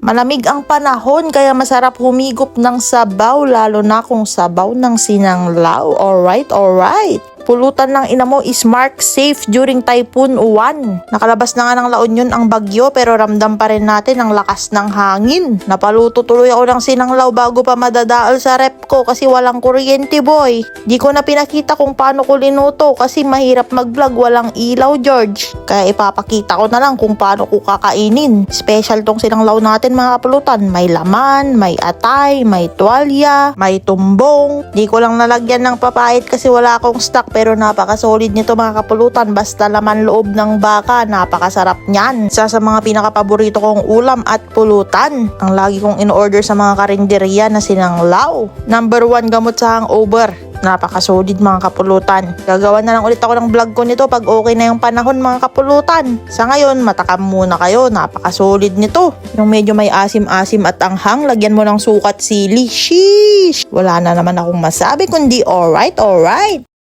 Malamig ang panahon kaya masarap humigop ng sabaw lalo na kung sabaw ng sinanglaw. Alright, alright. Pulutan ng ina mo is mark safe during Typhoon 1. Nakalabas na nga ng La Union ang bagyo pero ramdam pa rin natin ang lakas ng hangin. Napaluto tuloy ako ng sinanglaw bago pa madadaal sa rep ko kasi walang kuryente boy. Di ko na pinakita kung paano ko linuto kasi mahirap mag-vlog walang ilaw George. Kaya ipapakita ko na lang kung paano ko kakainin. Special tong sinanglaw natin mga kapulutan. May laman, may atay, may tuwalya, may tumbong. Di ko lang nalagyan ng papait kasi wala akong stock pero napaka-solid nito mga kapulutan. Basta laman loob ng baka, napakasarap niyan. Isa sa mga pinakapaborito kong ulam at pulutan. Ang lagi kong in-order sa mga karinderya na sinanglaw. Number one gamot sa hangover. Napaka-solid mga kapulutan. Gagawa na lang ulit ako ng vlog ko nito pag okay na yung panahon mga kapulutan. Sa ngayon, matakam muna kayo. Napaka-solid nito. Yung medyo may asim-asim at anghang, lagyan mo ng sukat sili. Sheesh! Wala na naman akong masabi kundi alright, alright.